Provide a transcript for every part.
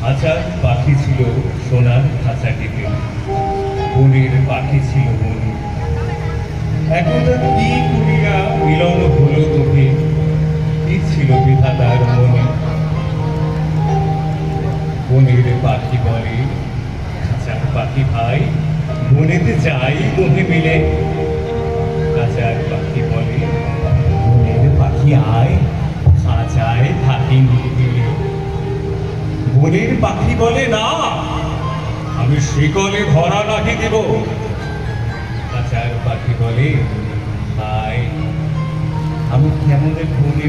খাঁচার পাখি ছিল সোনার খাঁচাটিতে বনের পাখি ছিল বনে। আর কি করিয়া মিলন হলো তোকে? কি ছিল বিধাতার মনে? বনের পাখি বলে, খাঁচার পাখি ভাই, বনেতে যাই বনে মিলে খাঁচার পাখি বলে, বনের পাখি আয়। পাখি বলে না। আমি শিকলে ভরা নাকি দেব? খাঁচার পাখি বলে তাই আমি কেমন বনে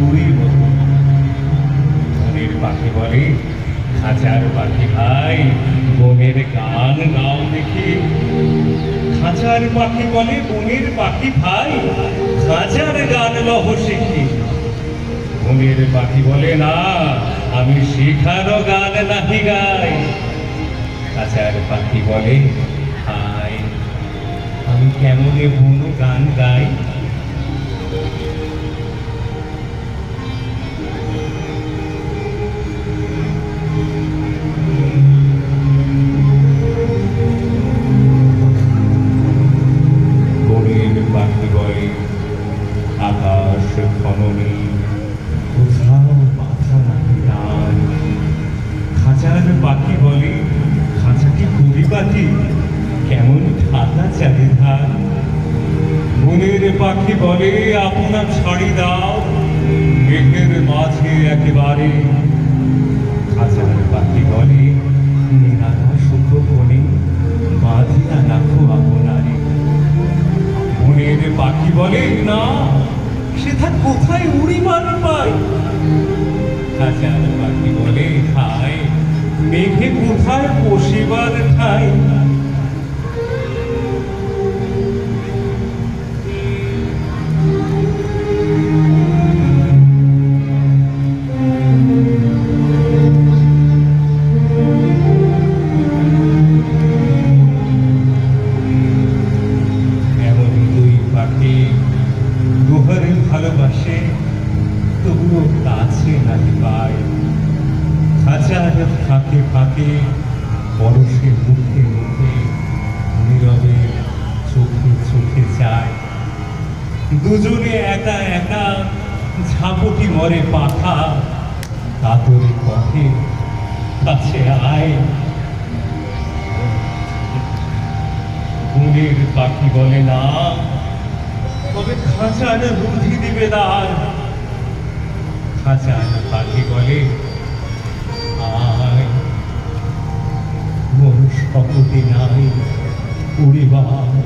দূরের মতো পাখি বলে খাঁচার পাখি ভাই। বনের গান নাও দেখি। খাঁচার পাখি বলে, বনের পাখি ভাই। খাঁচার গান লহ শিখি। বনের পাখি বলে, না, আমি শিখানো গান নাহি গাই। কাচার পাখি বলে হাই আমি কেমনে বন গান গাই? খননে কোথাও নাকি তার খাঁচার পাখি বলে খাঁচাটি কুড়ি পাখি কেমন ঢাকা চারিধার মনের পাখি বলে আপনার ছাড়ি দাও মেঘের মাঝে একেবারে কোথায় উড়িবার পায় খাঁচার পাখি বলে খায় মেঘে কোথায় বসিবার ঠাই? ফাঁকে ফাঁকে পরশে মুখে মুখে নীরবে চোখে চোখে যায়। দুজনে একা একা ঝাপটি মরে পাখা কাতরে পথে কাছে আয়। বনের পাখি বলে, না, তবে খাঁচার বুদ্ধি দিবে দার খাঁচার পাখি বলে শপথে আমি উড়িবার